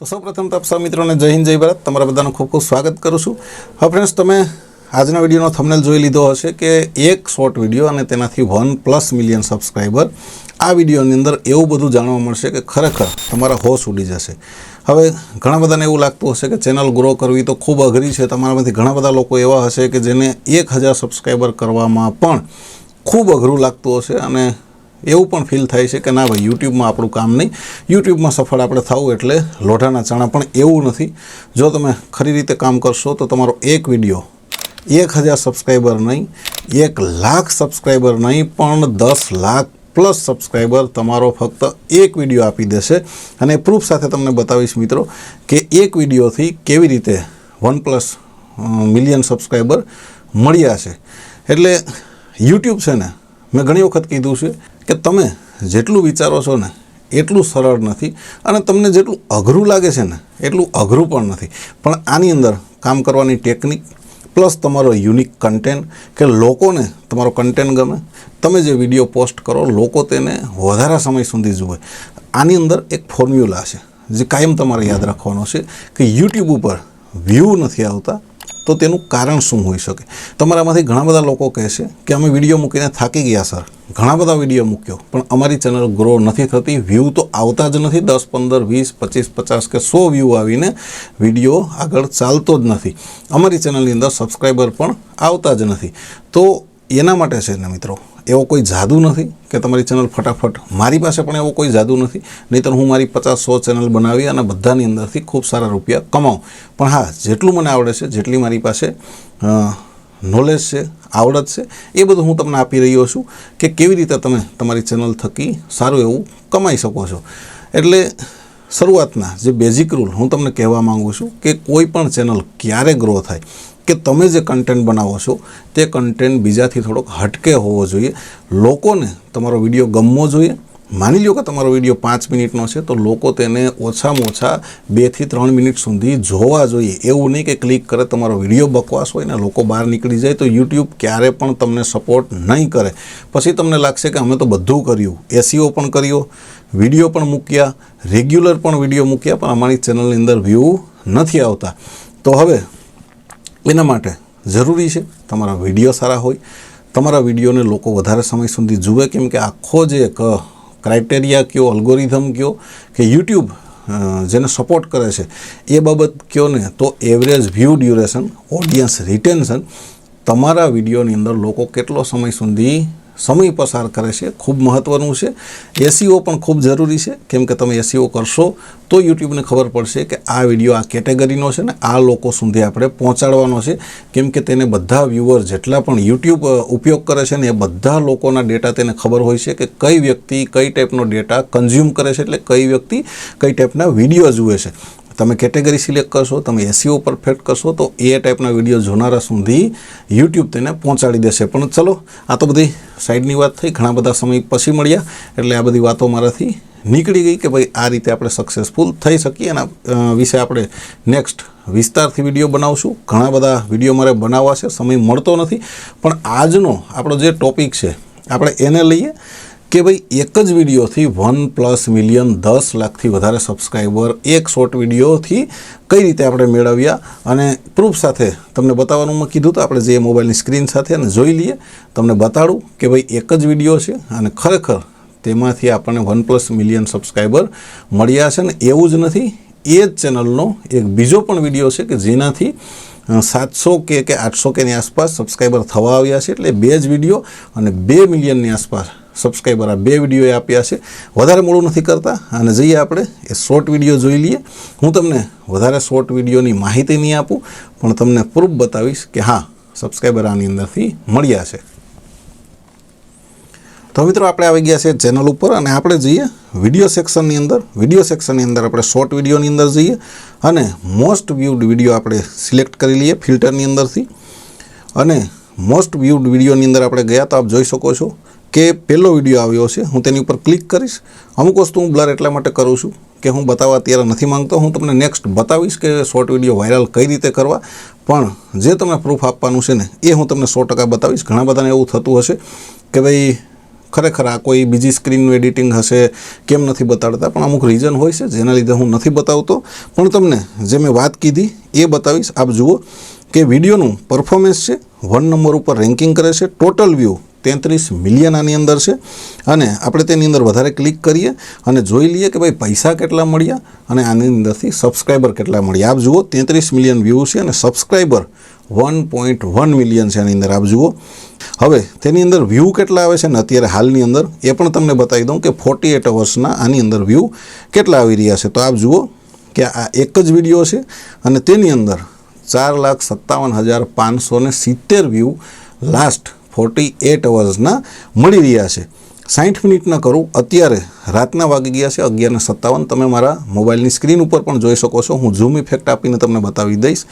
તો સૌપ્રથમ તો આપ સૌ મિત્રોને જય હિન્દ, જય ભારત. તમારા બધાનું ખૂબ ખૂબ સ્વાગત કરું છું. હવે ફ્રેન્ડ્સ તમે આજના વિડીયોનો થંબનેલ જોઈ લીધો હશે કે એક શોર્ટ વીડિયો અને તેનાથી વન પ્લસ મિલિયન સબસ્ક્રાઈબર આ વિડીયોની અંદર એવું બધું જાણવા મળશે કે ખરેખર તમારા હોશ ઉડી જશે. હવે ઘણા બધાને એવું લાગતું હશે કે ચેનલ ગ્રો કરવી તો ખૂબ અઘરી છે. તમારામાંથી ઘણા બધા લોકો એવા હશે કે જેને એક હજાર સબસ્ક્રાઈબર કરવામાં પણ ખૂબ અઘરું લાગતું હશે અને એવું પણ ફીલ થાય છે કે ના ભાઈ યુટ્યુબમાં આપણું કામ નહીં. યુટ્યુબમાં સફળ આપણે થવું એટલે લોઢાના ચણા પણ એવું નથી. જો તમે ખરી રીતે કામ કરશો તો તમારો એક વીડિયો, એક હજાર સબસ્ક્રાઈબર નહીં, એક લાખ સબસ્ક્રાઈબર નહીં, પણ દસ લાખ પ્લસ સબસ્ક્રાઈબર તમારો ફક્ત એક વીડિયો આપી દેશે. અને પ્રૂફ સાથે તમને બતાવીશ મિત્રો કે એક વિડીયોથી કેવી રીતે વન પ્લસ મિલિયન સબસ્ક્રાઈબર મળ્યા છે. એટલે યુટ્યુબ છે ને, મેં ઘણી વખત કીધું છે કે તમે જેટલું વિચારો છો ને, એટલું સરળ નથી અને તમને જેટલું અઘરું લાગે છે ને, એટલું અઘરું પણ નથી. પણ આની અંદર કામ કરવાની ટેકનિક, પ્લસ તમારો યુનિક કન્ટેન્ટ, કે લોકોને તમારો કન્ટેન્ટ ગમે, તમે જે વીડિયો પોસ્ટ કરો, લોકો તેને વધારે સમય સુધી જુએ. આની અંદર એક ફોર્મ્યુલા છે, જે કાયમ તમારે યાદ રાખવાનો છે કે યુટ્યુબ ઉપર વ્યૂ નથી આવતા તો તેનું કારણ શું હોઈ શકે? તમારામાંથી ઘણા બધા લોકો કહેશે કે અમે વીડિયો મૂકીને થાકી ગયા સર ઘણા બધા વીડિયો મૂક્યો, પણ અમારી ચેનલ ગ્રો નથી થતી વ્યૂ તો આવતા જ નથી. દસ, પંદર, વીસ, પચીસ, પચાસ કે સો વ્યૂ આવીને વીડિયો આગળ ચાલતો જ નથી. અમારી ચેનલની અંદર સબસ્ક્રાઈબર પણ આવતા જ નથી. તો એના માટે છે ને મિત્રો એવો કોઈ જાદુ નથી કે તમારી ચેનલ ફટાફટ મારી પાસે પણ એવો કોઈ જાદુ નથી? નહીંતર હું મારી પચાસ સો ચેનલ બનાવી અને બધાની અંદરથી ખૂબ સારા રૂપિયા કમાઉં પણ હા, જેટલું મને આવડે છે, જેટલી મારી પાસે નોલેજ છે, આવડત છે, એ બધું હું તમને આપી રહ્યો છું કે કેવી રીતે તમે તમારી ચેનલ થકી સારું એવું કમાઈ શકો છો. એટલે શરૂઆતના જે બેઝિક રૂલ હું તમને કહેવા માગું છું કે કોઈ પણ ચેનલ ક્યારે ગ્રો થાય? કે તમે જે કન્ટેન્ટ બનાવો છો, તે કન્ટેન્ટ બીજાથી થોડોક હટકે હોવો જોઈએ. લોકોને તમારો વીડિયો ગમવો જોઈએ. માની લો કે તમારો વીડિયો પાંચ મિનિટનો છે, તો લોકો તેને ઓછામાં ઓછા બેથી ત્રણ મિનિટ સુધી જોવા જોઈએ. એવું નહીં કે ક્લિક કરે, તમારો વીડિયો બકવાસ હોય ને લોકો બહાર નીકળી જાય, તો યુટ્યુબ ક્યારે પણ તમને સપોર્ટ નહીં કરે. પછી તમને લાગશે કે અમે તો બધું કર્યું. એસીઓ પણ કર્યો, વીડિયો પણ મૂક્યા રેગ્યુલર પણ વીડિયો મૂક્યા, પણ અમારી ચેનલની અંદર વ્યૂ નથી આવતા. તો હવે એના માટે જરૂરી છે. તમારા વીડિયો સારા હોય. તમારા વિડીયોને લોકો વધારે સમય સુધી જુએ. કેમ કે આખો જે એક ક્રાઇટેરિયા કયો અલ્ગોરિધમ કયો કે યુટ્યુબ જેને સપોર્ટ કરે છે, એ બાબત કયો ને, તો average view duration audience retention તમારા વિડીયોની અંદર લોકો કેટલો સમય સુધી સમય પસાર કરે છે, ખૂબ મહત્ત્વનું છે. એસીઓ પણ ખૂબ જરૂરી છે. કેમ કે તમે એસીઓ કરશો તો યુટ્યુબને ખબર પડશે કે આ વીડિયો આ કેટેગરીનો છે ને આ લોકો સુધી આપણે પહોંચાડવાનો છે. કેમ કે તેને બધા વ્યૂઅર જેટલા પણ યુટ્યુબ ઉપયોગ કરે છે ને એ બધા લોકોના ડેટા તેને ખબર હોય છે કે કઈ વ્યક્તિ કઈ ટાઈપનો ડેટા કન્ઝ્યુમ કરે છે. એટલે કઈ વ્યક્તિ કઈ ટાઈપના વીડિયો જુએ છે. તમે કેટેગરી સિલેક્ટ કરશો, તમે એસીઓ પરફેક્ટ કરશો, તો એ ટાઈપના વીડિયો જોનારા સુધી યુટ્યુબ તેને પહોંચાડી દેશે. પણ ચલો, આ તો બધી સાઈડની વાત થઈ, ઘણા બધા સમય પછી મળ્યા, એટલે આ બધી વાતો મારાથી નીકળી ગઈ કે ભાઈ આ રીતે આપણે સક્સેસફુલ થઈ શકીએ એના વિશે આપણે નેક્સ્ટ વિસ્તારથી વીડિયો બનાવશું. ઘણા બધા વીડિયો મારે બનાવવા છે, સમય મળતો નથી, પણ આજનો આપણો જે ટોપિક છે, આપણે એને લઈએ. કે ભાઈ એક જ વિડીયોથી વન પ્લસ મિલિયન દસ લાખથી વધારે સબસ્ક્રાઈબર એક શોર્ટ વિડીયોથી કઈ રીતે આપણે મેળવ્યા? અને પ્રૂફ સાથે તમને બતાવવાનું મેં કીધું તો આપણે જે મોબાઈલની સ્ક્રીન સાથે અને જોઈ લઈએ. તમને બતાડું કે ભાઈ એક જ વીડિયો છે અને ખરેખર તેમાંથી આપણને વન પ્લસ મિલિયન સબસ્ક્રાઈબર મળ્યા છે ને એવું જ નથી. એ જ ચેનલનો એક બીજો પણ વીડિયો છે કે જેનાથી સાતસો કે કે આઠસો કેની આસપાસ સબસ્ક્રાઈબર થવા આવ્યા છે. એટલે બે જ વીડિયો અને બે મિલિયનની આસપાસ સબસ્ક્રાઈબર આ બે વિડીયોએ આપ્યા છે. વધારે મોડું નથી કરતા અને જઈએ આપણે એ શોર્ટ વીડિયો જોઈ લઈએ. હું તમને વધારે શોર્ટ વિડીયોની માહિતી નહીં આપું, પણ તમને પ્રૂફ બતાવીશ કે હા સબસ્ક્રાઈબર આની અંદરથી મળ્યા છે. તો મિત્રો આપણે આવી ગયા છે ચેનલ ઉપર અને આપણે જઈએ વીડિયો સેક્શનની અંદર. વીડિયો સેક્શનની અંદર આપણે શોર્ટ વિડીયોની અંદર જઈએ અને મોસ્ટ વ્યૂડ વીડિયો આપણે સિલેક્ટ કરી લઈએ ફિલ્ટરની અંદરથી. અને મોસ્ટ વ્યૂડ વિડીયોની અંદર આપણે ગયા તો આપ જોઈ શકો છો કે પહેલો વીડિયો આવ્યો છે, હું તેની ઉપર ક્લિક કરીશ. અમુક વસ્તુ હું બ્લર એટલા માટે કરું છું કે હું બતાવવા અત્યારે નથી માંગતો. હું તમને નેક્સ્ટ બતાવીશ કે શોર્ટ વીડિયો વાયરલ કઈ રીતે કરવા. પણ જે તમને પ્રૂફ આપવાનું છે ને, એ હું તમને સો ટકા બતાવીશ. ઘણા બધાને એવું થતું હશે કે ભાઈ, ખરેખર આ કોઈ બીજી સ્ક્રીનનું એડિટિંગ હશે, કેમ નથી બતાડતા? પણ અમુક રીઝન હોય છે, જેના લીધે હું નથી બતાવતો. પણ તમને જે મેં વાત કીધી, એ બતાવીશ. આપ જુઓ કે વિડીયોનું પરફોર્મન્સ છે વન નંબર ઉપર રેન્કિંગ કરે છે ટોટલ વ્યૂ તેત્રીસ મિલિયન આની અંદર છે. અને આપણે તેની અંદર વધારે ક્લિક કરીએ અને જોઈ લઈએ કે ભાઈ પૈસા કેટલા મળ્યા અને આની અંદરથી સબસ્ક્રાઈબર કેટલા મળ્યા. આપ જુઓ, તેત્રીસ મિલિયન વ્યૂ છે અને subscriber one point one million છે આની અંદર, આપ જુઓ. હવે, તેની અંદર વ્યૂ કેટલા આવે છે ને અત્યારે હાલની અંદર એ પણ તમને બતાવી દઉં કે ફોર્ટી એટ અવર્સના આની અંદર વ્યૂ કેટલા આવી રહ્યા છે. તો આપ જુઓ કે આ એક જ વીડિયો છે અને તેની અંદર ચાર લાખ સત્તાવન હજાર પાંચસો સિત્તેર વ્યૂ લાસ્ટ ફોર્ટી એટ અવર્સના મળી રહ્યા છે. સાઠ મિનિટના કરું, અત્યારે રાતના વાગી ગયા છે, અગિયારને સત્તાવન. તમે મારા મોબાઈલની સ્ક્રીન ઉપર પણ જોઈ શકો છો. હું ઝૂમ ઇફેક્ટ આપીને તમને બતાવી દઈશ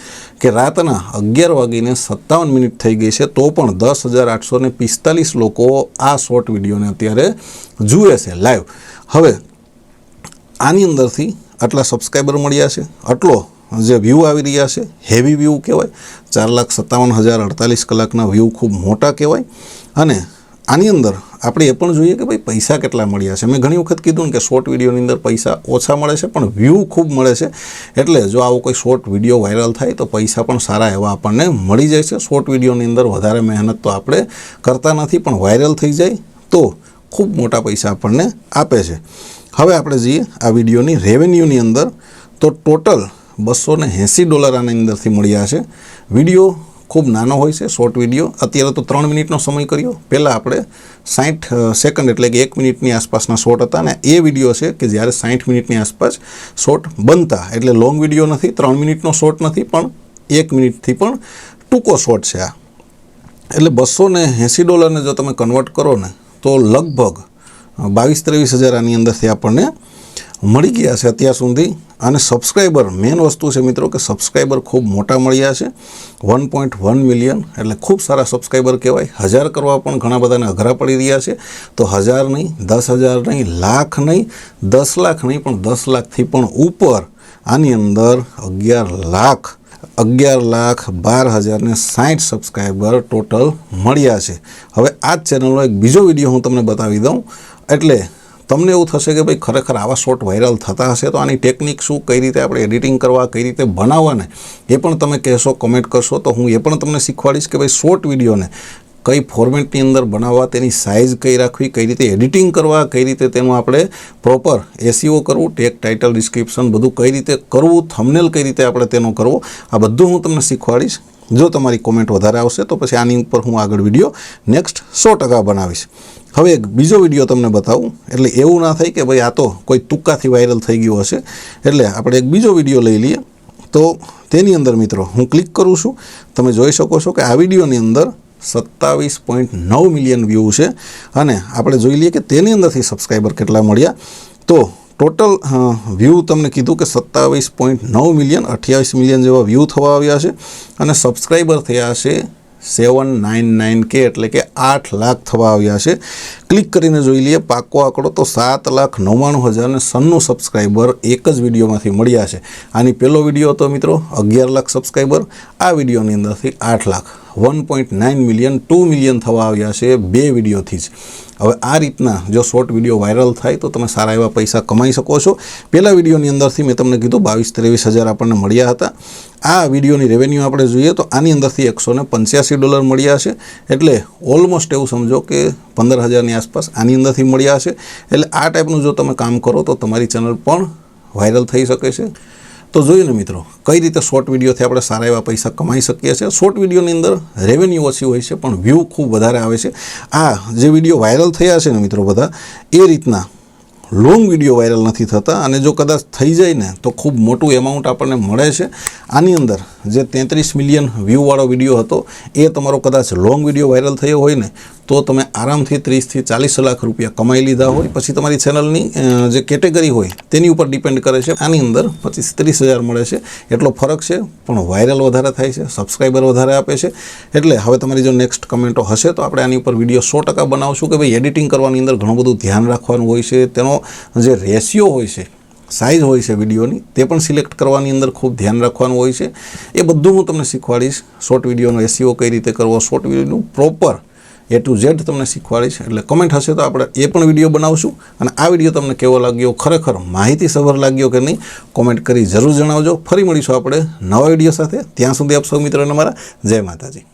કે રાતના અગિયાર વાગીને સત્તાવન મિનિટ થઈ ગઈ છે, તો પણ દસ હજાર આઠસો પિસ્તાલીસ લોકો આ શોર્ટ વિડીયોને અત્યારે જુએ છે લાઈવ. હવે આની અંદરથી આટલા સબસ્ક્રાઈબર મળ્યા છે, આટલો જે વ્યૂ આવી રહ્યા છે હેવી વ્યૂ કહેવાય, ચાર લાખ સત્તાવન હજાર અડતાલીસ કલાકના વ્યૂ ખૂબ મોટા કહેવાય. અને આની અંદર આપણે એ પણ જોઈએ કે ભાઈ પૈસા કેટલા મળ્યા છે. મેં ઘણી વખત કીધું ને કે શોર્ટ વિડીયોની અંદર પૈસા ઓછા મળે છે, પણ વ્યૂ ખૂબ મળે છે. એટલે જો આવો કોઈ શોર્ટ વીડિયો વાયરલ થાય તો પૈસા પણ સારા એવા આપણને મળી જાય છે. શોર્ટ વિડીયોની અંદર વધારે મહેનત તો આપણે કરતા નથી, પણ વાયરલ થઈ જાય તો ખૂબ મોટા પૈસા આપણને આપે છે. હવે આપણે જઈએ આ વિડીયોની રેવન્યુની અંદર. તો ટોટલ બસો ને એંસી ડોલર આની અંદરથી મળ્યા છે. વીડિયો ખૂબ નાનો હોય છે, શોર્ટ વીડિયો. અત્યારે તો ત્રણ મિનિટનો સમય કર્યો. પહેલાં આપણે સાઠ સેકન્ડ એટલે કે એક મિનિટની આસપાસના શોર્ટ હતા અને એ વીડિયો છે કે જ્યારે સાઠ મિનિટની આસપાસ શોર્ટ બનતા. એટલે લોંગ વીડિયો નથી, ત્રણ મિનિટનો શોર્ટ નથી, પણ એક મિનિટથી પણ ટૂંકો શોર્ટ છે આ. એટલે બસો ને એંસી ડોલરને જો તમે કન્વર્ટ કરો ને, તો લગભગ બાવીસ ત્રેવીસ હજાર આની અંદરથી આપણને મળી ગયા છે અત્યાર સુધી. અને સબસ્ક્રાઈબર મેઇન વસ્તુ છે મિત્રો કે સબસ્ક્રાઈબર ખૂબ મોટા મળ્યા છે. વન પોઈન્ટ વન મિલિયન એટલે ખૂબ સારા સબસ્ક્રાઈબર કહેવાય. હજાર કરવા પણ ઘણા બધાને અઘરા પડી રહ્યા છે. તો હજાર નહીં, દસ હજાર નહીં, લાખ નહીં, દસ લાખ નહીં, પણ દસ લાખથી પણ ઉપર આની અંદર અગિયાર લાખ અગિયાર લાખ બાર હજારને સાઠ સબસ્ક્રાઈબર ટોટલ મળ્યા છે. હવે આ જ ચેનલનો એક બીજો વીડિયો હું તમને બતાવી દઉં. એટલે તમને એવું થશે કે ભાઈ ખરેખર આવા શોર્ટ વાયરલ થતા હશે, તો આની ટેકનિક શું, કઈ રીતે આપણે એડિટિંગ કરવા, કઈ રીતે બનાવવાને, એ પણ તમે કહેશો કમેન્ટ કરશો, તો હું એ પણ તમને શીખવાડીશ કે ભાઈ શોર્ટ વિડીયોને કઈ ફોર્મેટની અંદર બનાવવા, તેની સાઇઝ કઈ રાખવી, કઈ રીતે એડિટિંગ કરવા, કઈ રીતે તેનું આપણે પ્રોપર એસીઓ કરવું ટેક ટાઇટલ ડિસ્ક્રિપ્શન બધું કઈ રીતે કરવું થમનેલ કઈ રીતે આપણે તેનો કરવો, આ બધું હું તમને શીખવાડીશ. જો તમારી કોમેન્ટ વધારે આવશે, તો પછી આની ઉપર હું આગળ વીડિયો નેક્સ્ટ સો ટકા બનાવીશ. હવે એક બીજો વીડિયો તમને બતાવું. એટલે એવું ના થાય કે ભાઈ આ તો કોઈ તુક્કાથી વાયરલ થઈ ગયો હશે. એટલે આપણે એક બીજો વીડિયો લઈ લઈએ. તો તેની અંદર મિત્રો હું ક્લિક કરું છું. તમે જોઈ શકો છો કે આ વિડીયોની અંદર સત્તાવીસ પોઈન્ટ નવ મિલિયન વ્યૂ છે. અને આપણે જોઈ લઈએ કે તેની અંદરથી સબસ્ક્રાઈબર કેટલા મળ્યા. તો ટોટલ વ્યૂ તમને કીધું કે સત્તાવીસ પોઈન્ટ નવ મિલિયન અઠ્યાવીસ મિલિયન જેવા વ્યૂ થવા આવ્યા છે. અને સબસ્ક્રાઈબર થયા છે સેવન નાઇન નાઇન કે એટલે કે આઠ લાખ થવા આવ્યા છે. ક્લિક કરીને જોઈ લઈએ, પાકો આંકડો તો સાત લાખ નવ્વાણું હજાર ને સન્નું સબસ્ક્રાઈબર એક જ વિડીયોમાંથી મળ્યા છે. આની પહેલો વીડિયો હતો મિત્રો, અગિયાર લાખ સબસ્ક્રાઈબર આ વિડીયોની અંદરથી આઠ lakh, one point nine million, two million થવા આવ્યા છે બે વિડીયોથી જ. હવે આ રીતના જો શોર્ટ વીડિયો વાયરલ થાય તો તમે સારા એવા પૈસા કમાઈ શકો છો. પહેલા વિડીયોની અંદરથી મેં તમને કીધું બાવીસ ત્રેવીસ હજાર આપણને મળ્યા હતા. આ વિડીયોની રેવન્યુ આપણે જોઈએ તો આની અંદરથી એકસો ને પંચ્યાસી ડોલર મળ્યા છે. એટલે ઓલમોસ્ટ એવું સમજો કે પંદર હજારની આસપાસ આની અંદરથી મળ્યા છે. એટલે આ ટાઈપનું જો તમે કામ કરો તો તમારી ચેનલ પણ વાયરલ થઈ શકે છે. તો જોયું ને મિત્રો, કઈ રીતે શોર્ટ વિડીયોથી આપણે સારા એવા પૈસા કમાઈ શકીએ છીએ? શોર્ટ વિડીયોની અંદર રેવન્યુ ઓછી હોય છે, પણ વ્યૂ ખૂબ વધારે આવે છે. આ જે વીડિયો વાયરલ થયા છે ને મિત્રો બધા, એ રીતના લોંગ વીડિયો વાયરલ નથી થતા અને જો કદાચ થઈ જાય ને, તો ખૂબ મોટું એમાઉન્ટ આપણને મળે છે. આની અંદર જે તેત્રીસ મિલિયન વ્યૂવાળો વીડિયો હતો, એ તમારો કદાચ લોંગ વીડિયો વાયરલ થયો હોય ને તો તમે આરામથી ત્રીસથી ચાલીસ લાખ રૂપિયા કમાઈ લીધા હોય. પછી તમારી ચેનલની જે કેટેગરી હોય, તેની ઉપર ડિપેન્ડ કરે છે. આની અંદર પચીસ ત્રીસ હજાર મળે છે. એટલો ફરક છે, પણ વાયરલ વધારે થાય છે સબસ્ક્રાઈબર વધારે આપે છે. એટલે હવે તમારી જો નેક્સ્ટ કમેન્ટો હશે, તો આપણે આની ઉપર વીડિયો સો ટકા બનાવશું કે ભાઈ એડિટિંગ કરવાની અંદર ઘણું બધું ધ્યાન રાખવાનું હોય છે. તેનો જે રેશિયો હોય છે સાઇઝ હોય છે વિડીયોની, તે પણ સિલેક્ટ કરવાની અંદર ખૂબ ધ્યાન રાખવાનું હોય છે. એ બધું હું તમને શીખવાડીશ. શોર્ટ વિડીયોનો એસીઓ કઈ રીતે કરવો, શોર્ટ વિડીયોનું પ્રોપર એ ટુ ઝેડ તમને શીખવાડીશ એટલે કમેન્ટ હશે તો આપણે એ પણ વીડિયો બનાવશું અને આ વીડિયો તમને કેવો લાગ્યો, ખરેખર માહિતીસભર લાગ્યો કે નહીં કોમેન્ટ કરી જરૂર જણાવજો. ફરી મળીશું આપણે નવા વીડિયો સાથે. ત્યાં સુધી આપ સૌ મિત્રોને મારા જય માતાજી.